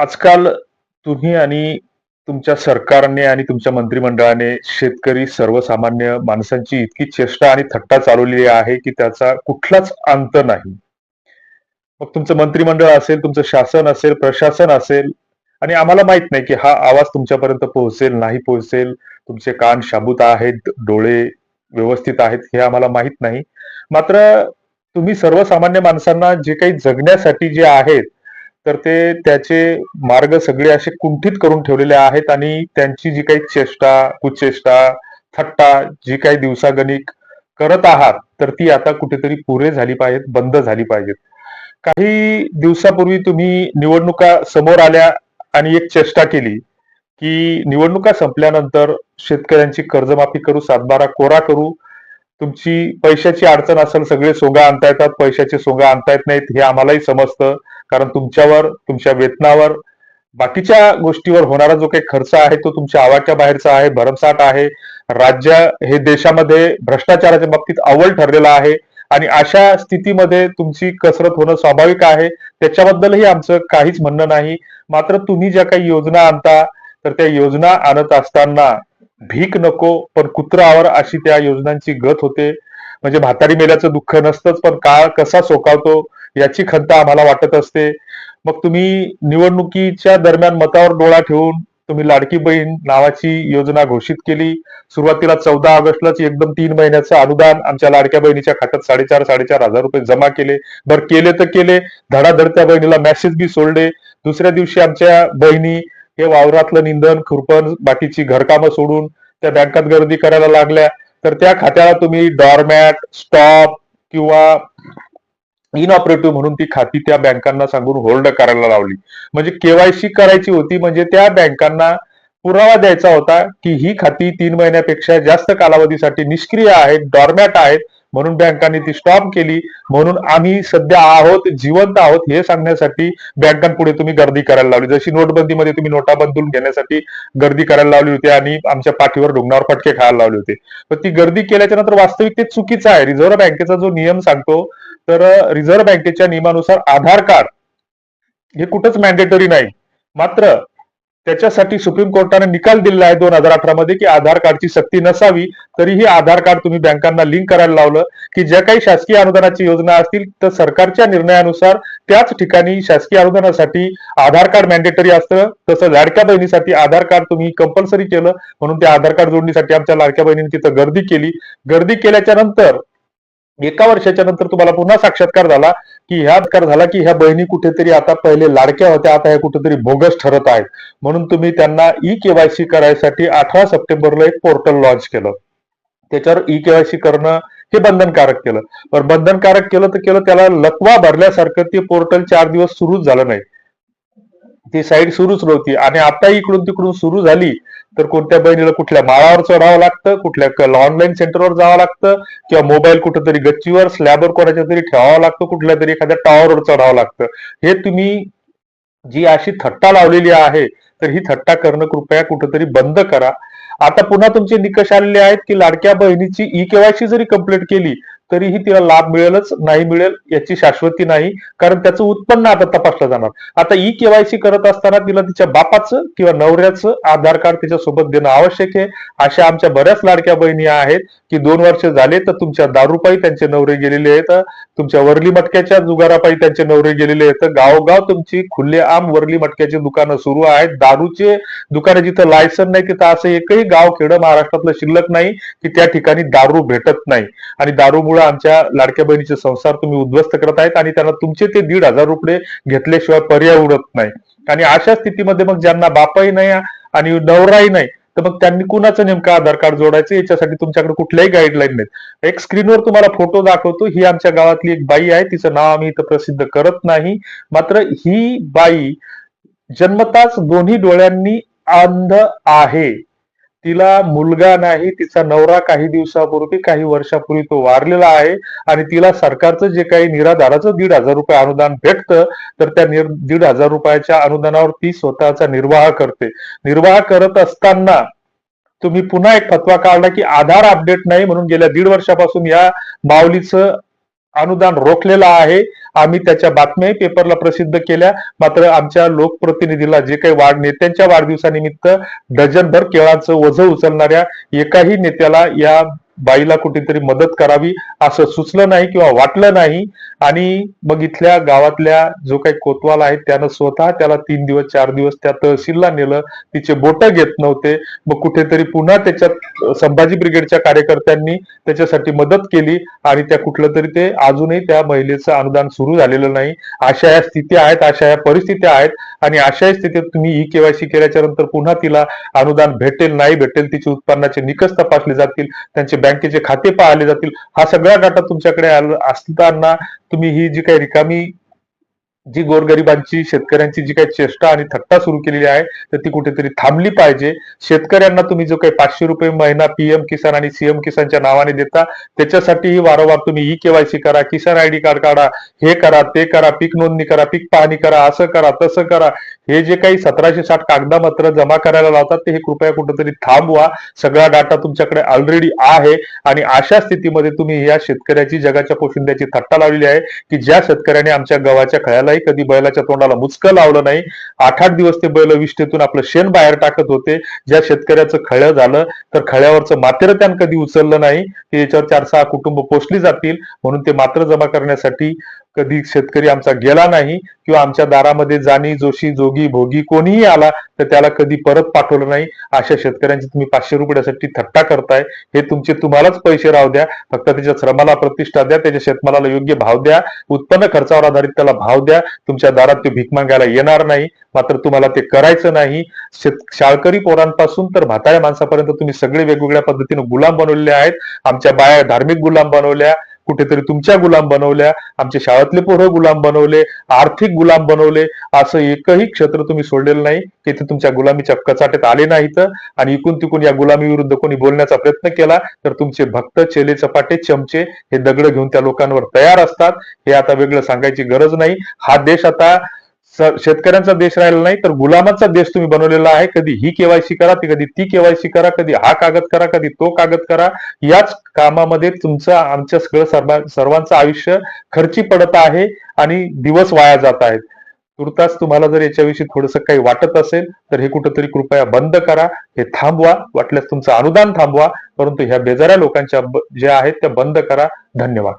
आजकाल तुम्ही आणि तुमच्या सरकारने आणि तुमच्या मंत्रिमंडळाने शेतकरी सर्वसामान्य माणसांची इतकी चेष्टा आणि थट्टा चालवलेली आहे की त्याचा कुठलाच अंत नाही. मग तुमचं मंत्रिमंडळ असेल तुमचं शासन असेल प्रशासन असेल आणि आम्हाला माहीत नाही की हा आवाज तुमच्यापर्यंत पोहोचेल नाही पोहोचेल. तुमचे कान शाबूत आहेत डोळे व्यवस्थित आहेत हे आम्हाला माहीत नाही. मात्र तुम्ही सर्वसामान्य माणसांना जे काही जगण्यासाठी जे आहेत तर ते त्याचे मार्ग सगळे असे कुंठित करून ठेवलेले आहेत आणि त्यांची जी काही चेष्टा कुचेष्टा थट्टा जी काही दिवसागणिक करत आहात तर ती आता कुठेतरी पुरे झाली पाहिजेत बंद झाली पाहिजेत. काही दिवसापूर्वी तुम्ही निवडणुका समोर आल्या आणि एक चेष्टा केली की निवडणुका संपल्यानंतर शेतकऱ्यांची कर्जमाफी करू सातबारा कोरा करू तुमची पैशाची अडचण असेल सगळे सोंगा आणता येतात पैशाचे सोंगा आणता येत नाहीत हे आम्हालाही समजतं. कारण तुमच्यावर तुमच्या वेतनावर बाकीच्या गोष्टीवर होणारा जो काही खर्च आहे तो तुमच्या आवाक्या बाहेरचा आहे भरमसाठ आहे. राज्य हे देशामध्ये भ्रष्टाचाराच्या बाबतीत अव्वल ठरलेलं आहे आणि अशा स्थितीमध्ये तुमची कसरत होणं स्वाभाविक आहे. त्याच्याबद्दलही आमचं काहीच म्हणणं नाही. मात्र तुम्ही ज्या काही योजना आणता तर त्या योजना आणत असताना भीक नको पण कुत्रावर अशी त्या योजनांची गत होते. म्हणजे म्हातारी मेल्याचं दुःख नसतंच पण काळ कसा सोकावतो याची खंत आम्हाला वाटत असते. मग तुम्ही निवडणुकीच्या दरम्यान मतावर डोळा ठेवून तुम्ही लाडकी बहीण नावाची योजना घोषित केली. सुरुवातीला चौदा ऑगस्टलाच एकदम तीन महिन्याचं अनुदान आमच्या लाडक्या बहिणीच्या खात्यात साडेचार साडेचार हजार रुपये जमा केले. बरं केले तर केले. धडाधड त्या बहिणीला मॅसेज बी सोडले. दुसऱ्या दिवशी आमच्या बहिणी हे वावरातलं निंदन खुरपण बाकीची घरकामं सोडून त्या बँकात गर्दी करायला लागल्या. तर त्या खात्याला तुम्ही डॉरमॅट स्टॉप किंवा इनऑपरेटिव्ह म्हणून ती खाती त्या बँकांना सांगून होल्ड करायला लावली. म्हणजे केवायसी करायची होती म्हणजे त्या बँकांना पुरावा द्यायचा होता की ही खाती तीन महिन्यापेक्षा जास्त कालावधीसाठी निष्क्रिय आहेत डॉर्मॅट आहेत म्हणून बँकांनी ती स्टॉप केली. म्हणून आम्ही सध्या आहोत जिवंत आहोत हे सांगण्यासाठी बँकांपुढे तुम्ही गर्दी करायला लावली. जशी नोटबंदीमध्ये तुम्ही नोटा बदलून घेण्यासाठी गर्दी करायला लावली होती आणि आमच्या पाठीवर रुग्णावर फटके खायला लावले होते. पण ती गर्दी केल्याच्यानंतर वास्तविक ते चुकीचं आहे. रिझर्व्ह बँकेचा जो नियम सांगतो तर रिझर्व्ह बँकेच्या नियमानुसार आधार कार्ड हे कुठंच मॅन्डेटरी नाही. मात्र त्याच्यासाठी सुप्रीम कोर्टाने निकाल दिलेला आहे दोन हजार अठरा मध्ये की आधार कार्डची सक्ती नसावी तरीही आधार कार्ड तुम्ही बँकांना लिंक करायला लावलं की ज्या काही शासकीय अनुदानाची योजना असतील तर सरकारच्या निर्णयानुसार त्याच ठिकाणी शासकीय अनुदानासाठी आधार कार्ड मॅन्डेटरी असतं तसं लाडक्या बहिणीसाठी आधार कार्ड तुम्ही कंपल्सरी केलं म्हणून त्या आधार कार्ड जोडणीसाठी आमच्या लाडक्या बहिणीने तिथं गर्दी केली. गर्दी केल्याच्यानंतर एका वर्षाच्या नंतर तुम्हाला पुन्हा साक्षात्कार झाला की ह्या साक्षात्कार झाला की ह्या बहिणी कुठेतरी आता पहिले लाडक्या होत्या आता ह्या कुठेतरी बोगस ठरत आहेत. म्हणून तुम्ही त्यांना ई केवायसी करायसाठी अठरा सप्टेंबरला एक पोर्टल लॉन्च केलं. त्याच्यावर ई केवायसी करणं हे बंधनकारक केलं. पण बंधनकारक केलं तर केलं त्याला लकवा भरल्यासारखं ते पोर्टल चार दिवस सुरूच झालं नाही. ती साईड सुरूच नव्हती. आणि आता इकडून तिकडून सुरू झाली तर कोणत्या बहिणीला कुठल्या माळावर चढावं लागतं कुठल्या ऑनलाईन सेंटरवर जावं लागतं किंवा मोबाईल कुठेतरी गच्चीवर स्लॅबवर कोणाच्या तरी ठेवावा लागतो कुठल्या तरी एखाद्या टॉवरवर चढावं लागतं. हे तुम्ही जी अशी थट्टा लावलेली आहे तर ही थट्टा करणं कृपया कुठेतरी बंद करा. आता पुन्हा तुमचे निकष आलेले आहेत की लाडक्या बहिणीची ई केवायसी जरी कंप्लीट केली तरीही तिला लाभ मिळेलच नाही मिळेल याची शाश्वती नाही कारण त्याचं उत्पन्न आता तपासलं जाणार. आता ई केवायसी करत असताना तिला तिच्या बापाचं किंवा नवऱ्याचं आधार कार्ड तिच्या सोबत देणं आवश्यक आहे. अशा आमच्या बऱ्याच लाडक्या बहिणी आहेत की दोन वर्ष झाले तर तुमच्या दारूपायी त्यांचे नवरे गेलेले आहेत. तुमच्या वरली मटक्याच्या जुगारापायी त्यांचे नवरे गेलेले आहेत. गावोगाव तुमची खुल्लेआम वरली मटक्याची दुकानं सुरू आहेत. दारूचे दुकानं जिथं लायसन नाही तिथं असं एकही गाव खेडं महाराष्ट्रातलं शिल्लक नाही की त्या ठिकाणी दारू भेटत नाही. आणि दारूमुळे आमच्या लाडक्या बहिणीचे संसार तुम्ही उद्ध्वस्त करत आहेत आणि त्यांना तुमचे ते दीड हजार रुपये घेतल्याशिवाय पर्याय उरत नाही. आणि अशा स्थितीमध्ये मग ज्यांना बापाही नाही आणि नवराही नाही तर मग त्यांनी कुणाचं नेमकं आधार कार्ड जोडायचं? याच्यासाठी तुमच्याकडे कुठल्याही गाईडलाईन नाहीत. एक स्क्रीनवर तुम्हाला फोटो दाखवतो. ही आमच्या गावातली एक बाई आहे. तिचं नाव आम्ही इथं प्रसिद्ध करत नाही. मात्र ही बाई जन्मताच दोन्ही डोळ्यांनी अंध आहे. तिला मुलगा नाही तिचा नवरा काही दिवसापूर्वी काही वर्षापूर्वी तो वारलेला आहे आणि तिला सरकारचं जे काही निराधाराचं दीड हजार रुपये अनुदान भेटतं तर त्या निर दीड हजार रुपयाच्या अनुदानावर ती स्वतःचा निर्वाह करते. निर्वाह करत असताना तुम्ही पुन्हा एक फतवा काढला की आधार अपडेट नाही म्हणून गेल्या दीड वर्षापासून या माऊलीचं अनुदान रोखलेलं आहे. आम्ही त्याच्या बातम्याही पेपरला प्रसिद्ध केल्या. मात्र आमच्या लोकप्रतिनिधीला जे काही वाढ नेत्यांच्या वाढदिवसानिमित्त डझनभर केळाचं ओझं उचलणाऱ्या एकाही नेत्याला या बाईला कुठेतरी मदत करावी असं सुचलं नाही किंवा वाटलं नाही. आणि मग इथल्या गावातल्या जो काही कोतवाल आहे त्यानं स्वतः त्याला तीन दिवस चार दिवस त्या तहसीलला नेलं. तिचे बोट घेत नव्हते. मग कुठेतरी पुन्हा त्याच्यात संभाजी ब्रिगेडच्या कार्यकर्त्यांनी त्याच्यासाठी मदत केली आणि त्या कुठलं तरी ते अजूनही त्या महिलेचं अनुदान सुरू झालेलं नाही. अशा या स्थिती आहेत अशा या परिस्थिती आहेत आणि अशा या स्थितीत तुम्ही ई केवायसी केल्याच्यानंतर पुन्हा तिला अनुदान भेटेल नाही भेटेल तिचे उत्पन्नाचे निकष तपासले जातील त्यांचे बँकेचे खाते पाहिले जातील. हा सगळा डाटा तुमच्याकडे असताना तुम्ही ही जी काही रिकामी जी गोरगरिबांची शेतकऱ्यांची जी काही चेष्टा आणि थट्टा सुरू केलेली आहे तर ती कुठेतरी थांबली पाहिजे. शेतकऱ्यांना तुम्ही जो काही पाचशे रुपये महिना पीएम किसान आणि सीएम किसानच्या नावाने देता त्याच्यासाठीही वारंवार तुम्ही ई केवायसी करा किसान आयडी कार्ड काढा हे करा ते करा पीक नोंदणी करा पीक पाहणी करा असं करा तसं करा. हे जे काही सतराशे साठ कागदापत्र जमा करायला लावतात ते हे कृपया कुठेतरी थांबवा. सगळा डाटा तुमच्याकडे ऑलरेडी आहे आणि अशा स्थितीमध्ये तुम्ही या शेतकऱ्याची जगाच्या पोशिंद्याची थट्टा लावलेली आहे की ज्या शेतकऱ्याने आमच्या गव्हाच्या नाही कधी बैलाच्या तोंडाला मुचकं लावलं नाही. आठ आठ दिवस ते बैल विष्ठेतून आपलं शेण बाहेर टाकत होते. ज्या शेतकऱ्याचं खळं झालं तर खळ्यावरचं मात्र त्यानं कधी उचललं नाही. की याच्यावर चार सहा कुटुंब पोचली जातील. म्हणून ते मात्र जमा करण्यासाठी कधी शेतकरी आमचा गेला नाही किंवा आमच्या दारामध्ये जाणी जोशी जोगी भोगी कोणीही आला तर त्याला कधी परत पाठवलं नाही. अशा शेतकऱ्यांची तुम्ही पाचशे रुपयासाठी थट्टा करताय. हे तुमचे तुम्हालाच पैसे राहू द्या. फक्त त्याच्या श्रमाला प्रतिष्ठा द्या. त्याच्या शेतमालाला योग्य भाव द्या. उत्पन्न खर्चावर आधारित त्याला भाव द्या. तुमच्या दारात ते भीक मागायला येणार नाही. मात्र तुम्हाला ते करायचं नाही. शेत शाळकरी पोरांपासून तर म्हाताऱ्या माणसापर्यंत तुम्ही सगळे वेगवेगळ्या पद्धतीने गुलाम बनवलेले आहेत. आमच्या बाया धार्मिक गुलाम बनवल्या. कुठेतरी तुमच्या गुलाम बनवल्या आमचे शाळेतले पोरं गुलाम बनवले आर्थिक गुलाम बनवले असं एकही क्षेत्र तुम्ही सोडलेलं नाही. की ते तुमच्या गुलामीच्या कचाट्यात आले नाहीत आणि इकून तिकून या गुलामी विरुद्ध कोणी बोलण्याचा प्रयत्न केला तर तुमचे भक्त चेले चपाटे चमचे हे दगड घेऊन त्या लोकांवर तयार असतात. हे आता वेगळं सांगायची गरज नाही. हा देश आता शेतकऱ्यांचा देश राहिला नाही तर गुलामाचा देश तुम्ही बनवलेला आहे. कधी ही केवायसी करा ती कधी ती केवायसी करा कधी हा कागद करा कधी तो कागद करा. याच कामामध्ये तुमचं आमच्या सगळं सर्वांचं आयुष्य खर्ची पडत आहे आणि दिवस वाया जात आहेत. तुर्तास तुम्हाला जर याच्याविषयी थोडंसं काही वाटत असेल तर हे कुठंतरी कृपया बंद करा हे थांबवा. वाटल्यास तुमचं अनुदान थांबवा परंतु ह्या बेजाऱ्या लोकांच्या ज्या आहेत त्या बंद करा. धन्यवाद.